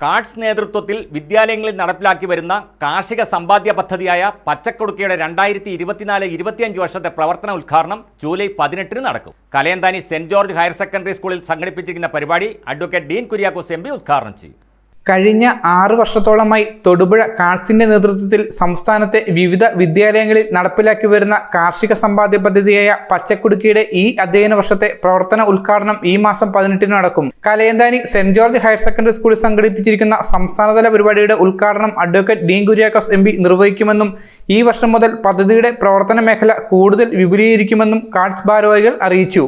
Cards നേതൃത്വത്തിൽ വിദ്യാലയങ്ങളിൽ നടപ്പിലാക്കി വരുന്ന കാർഷിക സമ്പാദ്യ പദ്ധതിയായ പച്ചക്കൊടുക്കയുടെ രണ്ടായിരത്തി ഇരുപത്തിനാല് ഇരുപത്തിയഞ്ച് വർഷത്തെ പ്രവർത്തന ഉദ്ഘാടനം ജൂലൈ പതിനെട്ടിന് നടക്കും. Kalayanthani saint George higher secondary സ്കൂളിൽ സംഘടിപ്പിച്ചിരിക്കുന്ന പരിപാടി അഡ്വക്കേറ്റ് ഡീൻ കുര്യാക്കോസ് എം ഉദ്ഘാടനം ചെയ്യും. കഴിഞ്ഞ ആറ് വർഷത്തോളമായി തൊടുപുഴ കാഴ്സിന്റെ നേതൃത്വത്തിൽ സംസ്ഥാനത്തെ വിവിധ വിദ്യാലയങ്ങളിൽ നടപ്പിലാക്കി വരുന്ന കാർഷിക സമ്പാദ്യ പദ്ധതിയായ പച്ചക്കുടുക്കിയുടെ ഈ അധ്യയന വർഷത്തെ പ്രവർത്തന ഉദ്ഘാടനം ഈ മാസം പതിനെട്ടിന് നടക്കും. Kalayanthani saint George higher secondary സ്കൂളിൽ സംഘടിപ്പിച്ചിരിക്കുന്ന സംസ്ഥാനതല പരിപാടിയുടെ ഉദ്ഘാടനം അഡ്വക്കേറ്റ് ഡീൻ കുര്യാക്കോസ് എം നിർവഹിക്കുമെന്നും ഈ വർഷം മുതൽ പദ്ധതിയുടെ പ്രവർത്തന മേഖല കൂടുതൽ വിപുലീകരിക്കുമെന്നും കാർഡ്സ് ഭാരവാഹികൾ അറിയിച്ചു.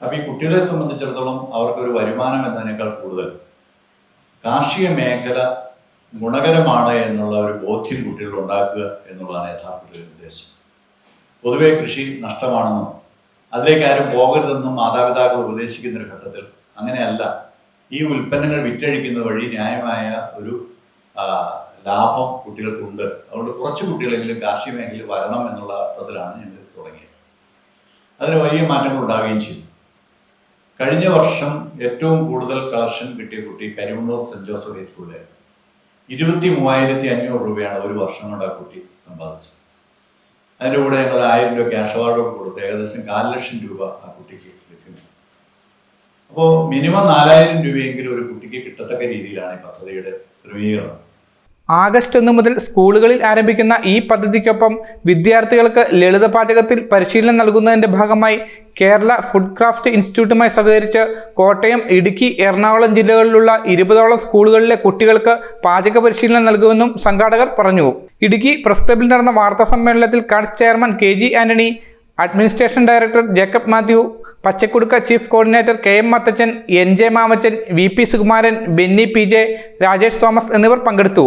അപ്പൊ ഈ കുട്ടികളെ സംബന്ധിച്ചിടത്തോളം അവർക്ക് ഒരു വരുമാനം എന്നതിനേക്കാൾ കൂടുതൽ. കാർഷിക മേഖല ഗുണകരമാണ് എന്നുള്ള ഒരു ബോധ്യം കുട്ടികളിൽ ഉണ്ടാക്കുക എന്നുള്ളതാണ് യഥാർത്ഥത്തിൽ ഉദ്ദേശം. പൊതുവെ കൃഷി നഷ്ടമാണെന്നും അതിലേക്ക് ആരും പോകരുതെന്നും മാതാപിതാക്കൾ ഉപദേശിക്കുന്ന ഒരു ഘട്ടത്തിൽ അങ്ങനെയല്ല. ഈ ഉൽപ്പന്നങ്ങൾ വിറ്റഴിക്കുന്ന വഴി ന്യായമായ ഒരു ലാഭം കുട്ടികൾക്കുണ്ട്. അതുകൊണ്ട് കുറച്ച് കുട്ടികളെങ്കിലും കാർഷിക മേഖലയിൽ വരണം എന്നുള്ള അർത്ഥത്തിലാണ് ഞങ്ങൾ തുടങ്ങിയത്. അതിന് വലിയ മാറ്റങ്ങൾ ഉണ്ടാവുകയും ചെയ്തു. കഴിഞ്ഞ വർഷം ഏറ്റവും കൂടുതൽ കളക്ഷൻ കിട്ടിയ കുട്ടി കരിമണ്ണൂർ സെന്റ് ജോസഫ് ഹൈസ്കൂളിലായിരുന്നു ഇരുപത്തി മൂവായിരത്തി അഞ്ഞൂറ് രൂപയാണ് ഒരു വർഷം കൊണ്ട് ആ കുട്ടി സമ്പാദിച്ചത്. അതിന്റെ കൂടെ ഞങ്ങൾ ആയിരം രൂപ ക്യാഷ് അവാർഡ് കൊടുത്ത് ഏകദേശം കാൽ ലക്ഷം രൂപ ആ കുട്ടിക്ക് ലഭ്യമാണ് അപ്പോൾ മിനിമം നാലായിരം രൂപയെങ്കിലും ഒരു കുട്ടിക്ക് കിട്ടത്തക്ക രീതിയിലാണ് ഈ പദ്ധതിയുടെ ക്രമീകരണം. ആഗസ്റ്റ് ഒന്ന് മുതൽ സ്കൂളുകളിൽ ആരംഭിക്കുന്ന ഈ പദ്ധതിക്കൊപ്പം വിദ്യാർത്ഥികൾക്ക് ലളിത പാചകത്തിൽ പരിശീലനം നൽകുന്നതിന്റെ ഭാഗമായി കേരള ഫുഡ് ക്രാഫ്റ്റ് ഇൻസ്റ്റിറ്റ്യൂട്ടുമായി സഹകരിച്ച് കോട്ടയം ഇടുക്കി എറണാകുളം ജില്ലകളിലുള്ള ഇരുപതോളം സ്കൂളുകളിലെ കുട്ടികൾക്ക് പാചക പരിശീലനം നൽകുമെന്നും സംഘാടകർ പറഞ്ഞു. ഇടുക്കി പ്രസ് ക്ലബിൽ നടന്ന വാർത്താ സമ്മേളനത്തിൽ CADS chairman K G Antony administration director Jacob Mathew Pachakudukka chief coordinator K M Mathachan N J Mamachan V P Sukumaran Benny P J Rajesh Thomas എന്നിവർ പങ്കെടുത്തു.